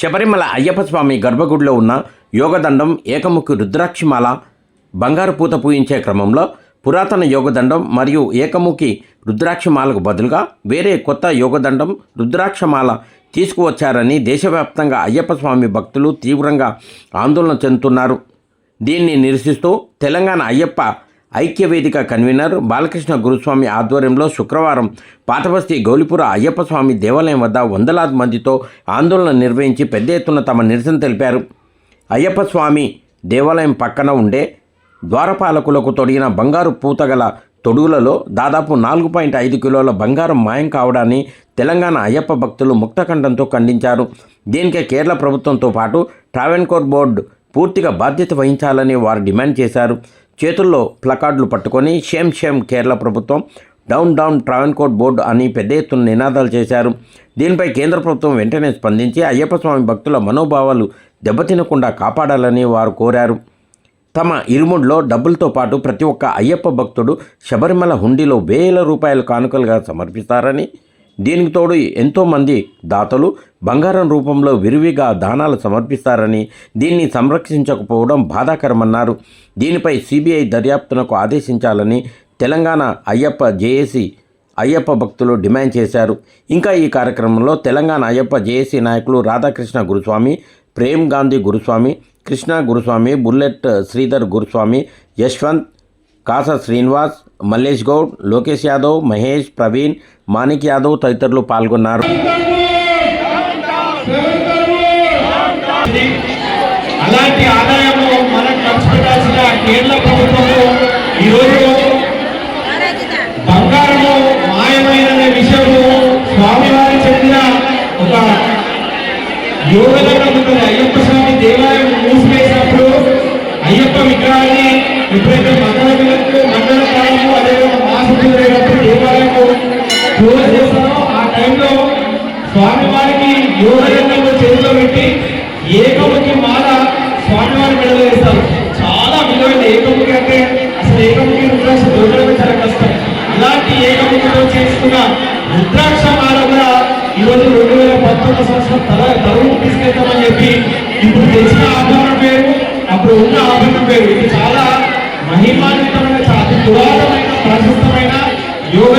శబరిమల అయ్యప్ప స్వామి గర్భగుడిలో ఉన్న యోగదండం ఏకముఖి రుద్రాక్షిమాల బంగారు పూత పూయించే క్రమంలో పురాతన యోగదండం మరియు ఏకముఖి రుద్రాక్షమాలకు బదులుగా వేరే కొత్త యోగదండం రుద్రాక్షమాల తీసుకువచ్చారని దేశవ్యాప్తంగా అయ్యప్ప స్వామి భక్తులు తీవ్రంగా ఆందోళన చెందుతున్నారు. దీన్ని నిరసిస్తూ తెలంగాణ అయ్యప్ప ఐక్యవేదిక కన్వీనర్ బాలకృష్ణ గురుస్వామి ఆధ్వర్యంలో శుక్రవారం పాతబస్తీ గౌలిపుర అయ్యప్ప స్వామి దేవాలయం వద్ద వందలాది మందితో ఆందోళన నిర్వహించి పెద్ద ఎత్తున తమ నిరసన తెలిపారు. అయ్యప్ప స్వామి దేవాలయం పక్కన ఉండే ద్వారపాలకులకు తొడిగిన బంగారు పూతగల తొడుగులలో దాదాపు నాలుగు పాయింట్ ఐదు కిలోల బంగారం మాయం కావడాన్ని తెలంగాణ అయ్యప్ప భక్తులు ముక్తకంఠంతో ఖండించారు. దీనికే కేరళ ప్రభుత్వంతో పాటు ట్రావెన్కోర్ బోర్డు పూర్తిగా బాధ్యత వహించాలని వారు డిమాండ్ చేశారు. చేతుల్లో ప్లకార్డులు పట్టుకొని షేమ్ షేమ్ కేరళ ప్రభుత్వం డౌన్ డౌన్ ట్రావెన్కోట్ బోర్డు అని పెద్ద ఎత్తున నినాదాలు చేశారు. దీనిపై కేంద్ర ప్రభుత్వం వెంటనే స్పందించి అయ్యప్ప స్వామి భక్తుల మనోభావాలు దెబ్బతినకుండా కాపాడాలని వారు కోరారు. తమ ఇరుముడిలో డబ్బులతో పాటు ప్రతి ఒక్క అయ్యప్ప భక్తుడు శబరిమల హుండీలో వేల రూపాయల కానుకలుగా సమర్పిస్తారని దీనికి తోడు ఎంతోమంది దాతలు బంగారం రూపంలో విరివిగా దానాలు సమర్పిస్తారని దీన్ని సంరక్షించకపోవడం బాధాకరమన్నారు. దీనిపై సిబిఐ దర్యాప్తునకు ఆదేశించాలని తెలంగాణ అయ్యప్ప జేఏసీ అయ్యప్ప భక్తులు డిమాండ్ చేశారు. ఇంకా ఈ కార్యక్రమంలో తెలంగాణ అయ్యప్ప జేఏసీ నాయకులు రాధాకృష్ణ గురుస్వామి ప్రేమ్ గాంధీ గురుస్వామి కృష్ణ గురుస్వామి బుల్లెట్ శ్రీధర్ గురుస్వామి యశ్వంత్ కాస శ్రీనివాస్ మల్లేష్ గౌడ్ లోకేష్ యాదవ్ మహేష్ ప్రవీణ్ మాణిక్ యాదవ్ తదితరులు పాల్గొన్నారు. అలాంటి ఆదాయము మనం కేంద్ర ప్రభుత్వము ఈరోజు బంగారము మాయమైన విషయము స్వామివారి చెందిన ఒక యోగదండం ఉంటుంది. అయ్యప్ప స్వామి దేవాలయం మూసివేసినప్పుడు అయ్యప్ప విగ్రహాన్ని ఎప్పుడైతే రుద్రాక్ష మాల కూడా ఈరోజు రెండు వేల పంతొమ్మిది సంవత్సరం తల తరువు తీసుకెళ్తామని చెప్పి ఇప్పుడు తెచ్చిన ఆభరణం పేరు అప్పుడు ఉన్న ఆభరణం పేరు. ఇది చాలా మహిమాన్వితమైన చాలా అతి పురాతనమైన ప్రశస్తమైన యోగ